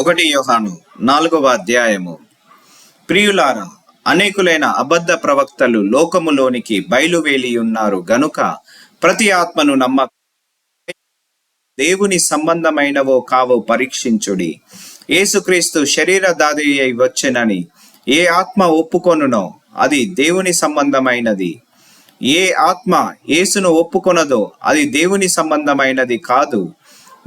ఒకటి యోహాను నాలుగవ అధ్యాయము. ప్రియులారా అనేకులైన అబద్ధ ప్రవక్తలు లోకములోనికి బయలువేలి ఉన్నారు గనుక ప్రతి ఆత్మను నమ్మ దేవుని సంబంధమైనవో కావో పరీక్షించుడి. ఏసుక్రీస్తు శరీర దాది అయి వచ్చెనని ఏ ఆత్మ ఒప్పుకొనునో అది దేవుని సంబంధమైనది. ఏ ఆత్మ యేసును ఒప్పుకొనదో అది దేవుని సంబంధమైనది కాదు.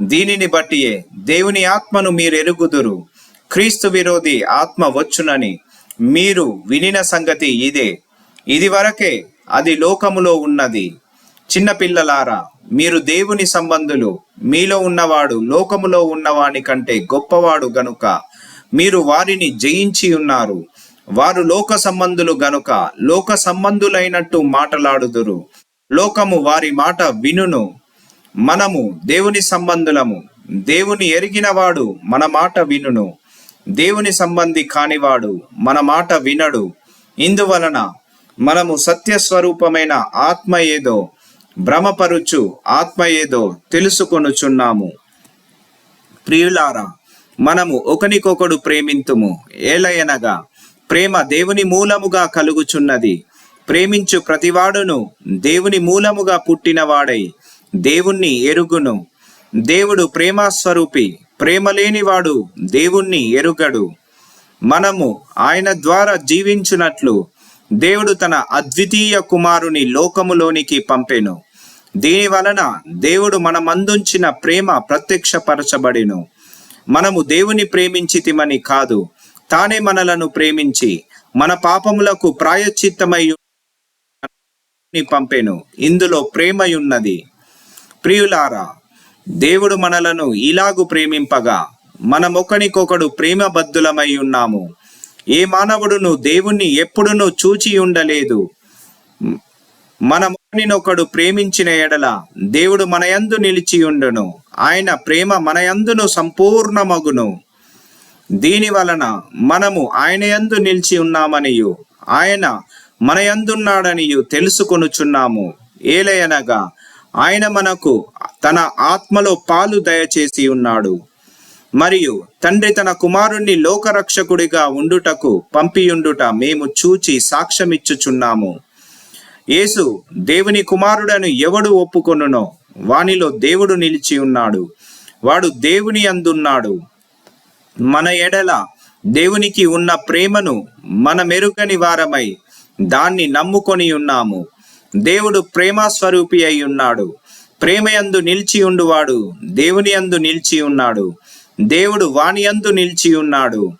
దీనిని బట్టియే దేవుని ఆత్మను మీరు ఎరుగుదురు క్రీస్తు విరోధి ఆత్మ వచ్చునని మీరు వినిన సంగతి ఇదే. ఇది వరకే అది లోకములో ఉన్నది. చిన్నపిల్లలారా మీరు దేవుని సంబంధులు. మీలో ఉన్నవాడు లోకములో ఉన్నవాని కంటే గొప్పవాడు గనుక మీరు వారిని జయించి ఉన్నారు. వారు లోక సంబంధులు గనుక లోక సంబంధులైనట్టు మాటలాడుదురు. లోకము వారి మాట వినును. మనము దేవుని సంబంధులము. దేవుని ఎరిగినవాడు మన మాట వినును. దేవుని సంబంధి కానివాడు మన మాట వినడు. ఇందువలన మనము సత్యస్వరూపమైన ఆత్మ ఏదో భ్రమపరుచు ఆత్మ ఏదో తెలుసుకొనుచున్నాము. ప్రియులారా మనము ఒకనికొకడు ప్రేమింతుము. ఏలయనగా ప్రేమ దేవుని మూలముగా కలుగుచున్నది. ప్రేమించు ప్రతివాడును దేవుని మూలముగా పుట్టినవాడై దేవుణ్ణి ఎరుగును. దేవుడు ప్రేమస్వరూపి ప్రేమ లేనివాడు దేవుణ్ణి ఎరుగడు. మనము ఆయన ద్వారా జీవించినట్లు దేవుడు తన అద్వితీయ కుమారుని లోకములోనికి పంపెను. దీని వలన దేవుడు మనమందుంచిన ప్రేమ ప్రత్యక్షపరచబడిను. మనము దేవుని ప్రేమించితిమని కాదు తానే మనలను ప్రేమించి మన పాపములకు ప్రాయశ్చిత్తమై పంపెను. ఇందులో ప్రేమయున్నది. ప్రియులారా దేవుడు మనలను ఇలాగు ప్రేమింపగా మనమొకనికొకడు ప్రేమబద్ధులమై ఉన్నాము. ఏ మానవుడును దేవుణ్ణి ఎప్పుడునూ చూచి ఉండలేదు. మనమొకనినొకడు ప్రేమించిన ఎడల దేవుడు మనయందు నిలిచి ఉండును. ఆయన ప్రేమ మనయందును సంపూర్ణమగును. దీని వలన మనము ఆయన యందు నిలిచి ఉన్నామనియు ఆయన మన యందున్నాడనియు తెలుసుకొనుచున్నాము. ఏలయనగా ఆయన మనకు తన ఆత్మలో పాలు దయచేసి ఉన్నాడు. మరియు తండ్రి తన కుమారుణ్ణి లోకరక్షకుడిగా ఉండుటకు పంపియుండుట మేము చూచి సాక్ష్యమిచ్చుచున్నాము. యేసు దేవుని కుమారుడను ఎవడు ఒప్పుకొనునో వానిలో దేవుడు నిలిచి ఉన్నాడు. వాడు దేవుని అందున్నాడు. మన ఎడల దేవునికి ఉన్న ప్రేమను మన మెరుగని వారమై దాన్ని నమ్ముకొని ఉన్నాము. దేవుడు ప్రేమ స్వరూపి అయి ఉన్నాడు. ప్రేమయందు నిలిచి ఉండువాడు దేవుని అందు నిలిచి ఉన్నాడు. దేవుడు వాణియందు నిలిచి ఉన్నాడు.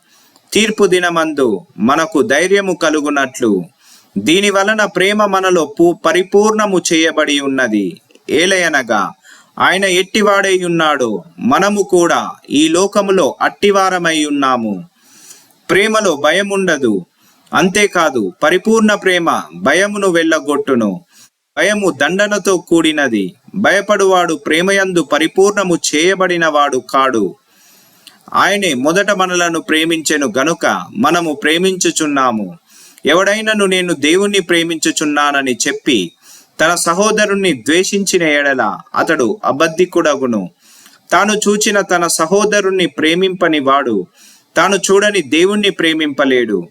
తీర్పు దినమందు మనకు ధైర్యము కలుగునట్లు. దీని వలన ప్రేమ మనలో పూ పరిపూర్ణము చేయబడి ఉన్నది. ఏలయనగా ఆయన ఎట్టివాడై ఉన్నాడు మనము కూడా ఈ లోకములో అట్టివారమై ఉన్నాము. ప్రేమలో భయముండదు. అంతేకాదు పరిపూర్ణ ప్రేమ భయమును వెళ్ళగొట్టును. భయము దండనతో కూడినది. భయపడువాడు ప్రేమయందు పరిపూర్ణము చేయబడినవాడు కాడు. ఆయనే మొదట మనలను ప్రేమించెను గనుక మనము ప్రేమించుచున్నాము. ఎవడైనను నేను దేవుణ్ణి ప్రేమించుచున్నానని చెప్పి తన సహోదరుణ్ణి ద్వేషించిన ఎడల అతడు అబద్ధికుడగును. తాను చూచిన తన సహోదరుణ్ణి ప్రేమింపని వాడు తాను చూడని దేవుణ్ణి ప్రేమింపలేడు.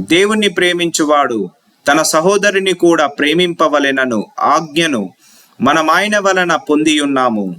దేవుణ్ణి ప్రేమించువాడు. తన సహోదరుని కూడా ప్రేమింపవలెనను ఆజ్ఞను మనమాయన వలన పొందియున్నాము.